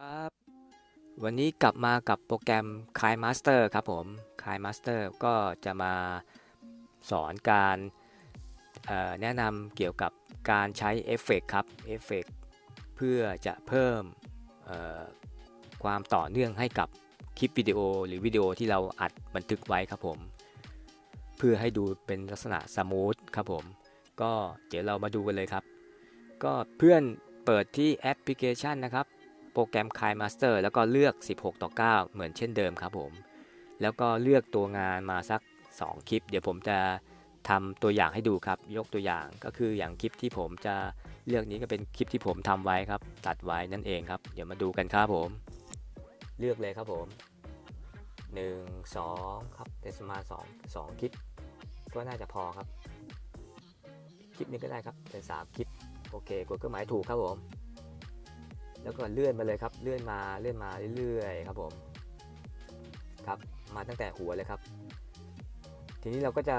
ครับ วันนี้กลับมากับโปรแกรม k i Master ครับผม k i Master ก็จะมาสอนการแนะนำเกี่ยวกับการใช้เอฟเฟกต์ครับเอฟเฟกต์เพื่อจะเพิ่มความต่อเนื่องให้กับคลิปวิดีโอหรือวิดีโอที่เราอัดบันทึกไว้ครับผม เพื่อให้ดูเป็นลักษณะสมูทครับผม ก็เดี๋ยวเรามาดูกันเลยครับ ก็เพื่อนเปิดที่แอปพลิเคชันนะครับ โปรแกรม k i Master แล้วก็เลือก 16 ต่อ 9 เหมือนเช่นเดิมครับผม แล้วก็เลือกตัวงานมาสัก 2 คลิป เดี๋ยวผมจะทำตัวอย่างให้ดูครับ ยกตัวอย่างก็คืออย่างคลิปที่ผมจะเลือกนี้ก็เป็นคลิปที่ผมทำไว้ครับ ตัดไว้นั่นเองครับ เดี๋ยวมาดูกันครับผม เลือกเลยครับผม 1 2 ครับเป็นมา2 2 คลิป ก็น่าจะพอครับ คลิปนี้ก็ได้ครับเป็น 3 คลิป โอเคกดเครื่องหมายถูกครับผม แล้วก็เลื่อนมาเลยครับ เลื่อนมาเลื่อนมาเรื่อยๆครับผมครับมาตั้งแต่หัวเลยครับ ทีนี้เราก็จะ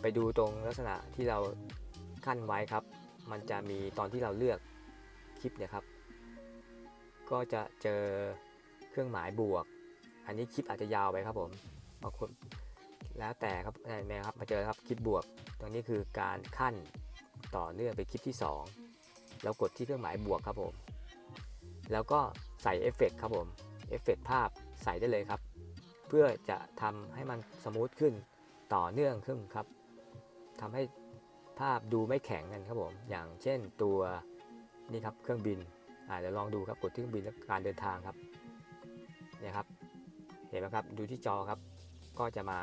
ไปดูตรงลักษณะที่เราขั้นไว้ครับ มันจะมีตอนที่เราเลือกคลิปเนี่ยครับ ก็จะเจอเครื่องหมายบวก อันนี้คลิปอาจจะยาวไปครับผมบางคนแล้วแต่ครับเห็นไหมครับมาเจอครับคลิปบวก ตรงนี้คือการขั้นต่อเนื่องไปคลิปที่2แล้วกดที่เครื่องหมายบวกครับผม แล้วก็ใส่เอฟเฟกต์ครับผมเอฟเฟกต์ภาพใส่ได้เลยครับ เพื่อจะทำให้มันสมูทขึ้นต่อเนื่องขึ้นครับทำให้ภาพดูไม่แข็งกันครับผมอย่างเช่นตัวนี่ครับเครื่องบินอ่าเดี๋ยวลองดูครับกดที่เครื่องบินแล้วการเดินทางครับเนี่ยครับเห็นไหมครับดูที่จอครับ ก็จะมา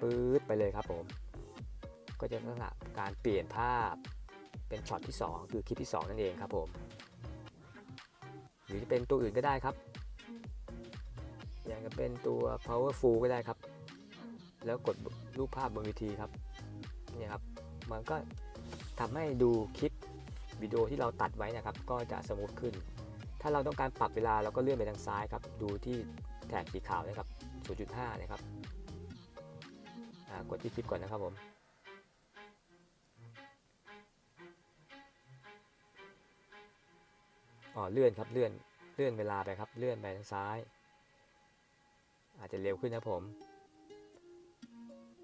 ปื๊ดไปเลยครับผม ก็จะลักษณะการเปลี่ยนภาพเป็นช็อตที่ 2 คือคลิปที่ 2 นั่นเองครับผม หรือจะเป็นตัวอื่นก็ได้ครับ อย่างจะเป็นตัว powerful ก็ได้ครับ แล้วกดรูปภาพบนเวทีครับเนี่ยครับ มันก็ทำให้ดูคลิปวิดีโอที่เราตัดไว้นะครับ ก็จะสมูทขึ้น ถ้าเราต้องการปรับเวลาเราก็เลื่อนไปทางซ้ายครับ ดูที่แถบสีขาวนะครับ 0.5 นะครับกดที่คลิปก่อนนะครับผม อ๋อเลื่อนครับเลื่อนเลื่อนเวลาไปครับเลื่อนไปทางซ้าย อาจจะเร็วขึ้นนะผม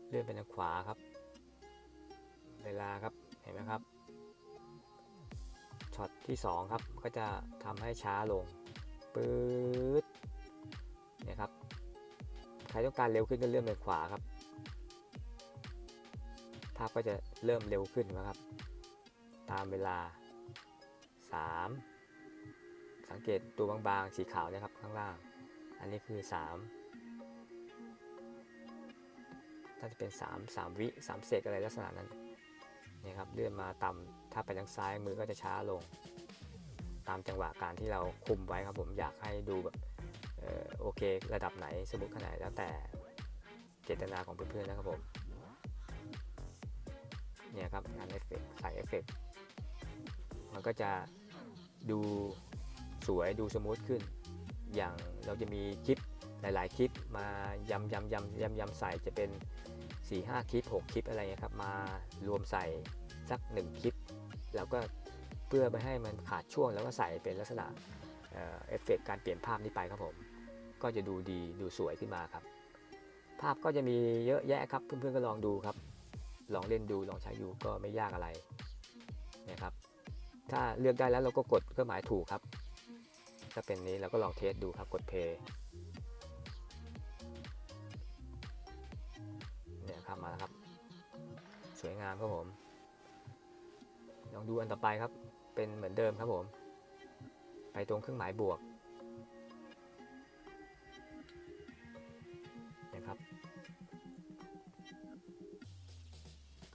เลื่อนไปทางขวาครับ เวลาครับเห็นไหมครับช็อตที่ 2 ครับก็จะทำให้ช้าลงปื๊ดเนี่ยครับใครต้องการเร็วขึ้นก็เลื่อนไปขวาครับภาพก็จะเริ่มเร็วขึ้นนะครับ ตามเวลา 3 สังเกตตัวบางๆ สีขาวนะครับข้างล่าง อันนี้คือ 3 ถ้าจะเป็น 3 3 วิ 3 เซกอะไรลักษณะนั้นนี่ครับเลื่อนมาต่ำถ้าไปทางซ้ายมือก็จะช้าลง ตามจังหวะการที่เราคุมไว้ครับผมอยากให้ดูแบบออโอเค ระดับไหนสมมติขนาดแล้วแต่เจตนาของเพื่อนๆนะครับผมเนี่ยครับงานเอฟเฟกใส่เอฟเฟกมันก็จะดู สวยดูสมูทขึ้น อย่างเราจะมีคลิปหลาย ๆ คลิปมายำยำยำยำยำใส่จะเป็น 4 5 คลิป 6 คลิปอะไรเงี้ยครับมารวมใส่สัก 1 คลิปแล้วก็เพื่อไม่ให้มันขาดช่วงแล้วก็ใส่เป็นลักษณะเอฟเฟกการเปลี่ยนภาพนี้ไปครับผม ก็จะดูดีดูสวยขึ้นมาครับ ภาพก็จะมีเยอะแยะครับเพื่อนๆก็ลองดูครับ ลองเล่นดูลองใช้อยู่ก็ไม่ยากอะไรนะครับถ้าเลือกได้แล้วเราก็กดเครื่องหมายถูกครับ ถ้าเป็นนี้เราก็ลองเทสดูครับกดเพย์เนี่ยครับมาแล้วครับ สวยงามครับผม ลองดูอันต่อไปครับ เป็นเหมือนเดิมครับผม ไปตรงเครื่องหมายบวกนะครับ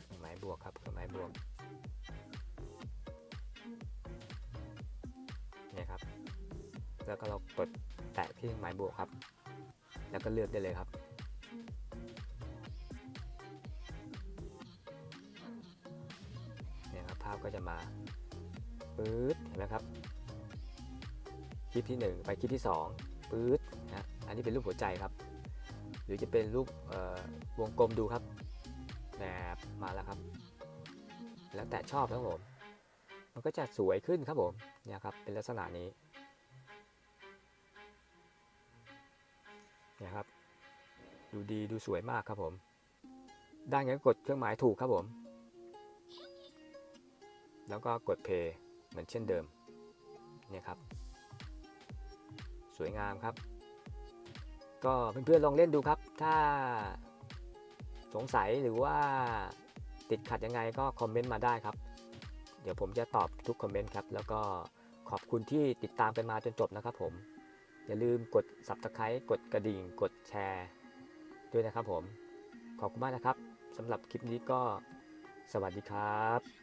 เครื่องหมายบวกครับเครื่องหมายบวก แล้วก็เรากดแตะที่หมายบวกครับ แล้วก็เลือกได้เลยครับเนี่ยครับภาพก็จะมาปื๊ดเห็นไหมครับคลิปที่ 1 ไปคลิปที่2ปื๊ดนะอันนี้เป็นรูปหัวใจครับ หรือจะเป็นรูปวงกลมดูครับแบบมาแล้วครับ แล้วแต่ชอบครับผม มันก็จะสวยขึ้นครับผมเนี่ยครับเป็นลักษณะนี้ นี่ยครับ ดูดีดูสวยมากครับผม ได้ไงก็กดเครื่องหมายถูกครับผม แล้วก็กด play เหมือนเช่นเดิมเนี่ยครับ สวยงามครับ ก็เพื่อนๆลองเล่นดูครับ ถ้าสงสัยหรือว่าติดขัดยังไงก็คอมเมนต์มาได้ครับ เดี๋ยวผมจะตอบทุกคอมเมนต์ครับ แล้วก็ขอบคุณที่ติดตามกันมาจนจบนะครับผม อย่าลืมกด subscribe กดกระดิ่ง กดแชร์ด้วยนะครับผม ขอบคุณมากนะครับสำหรับคลิปนี้ก็สวัสดีครับ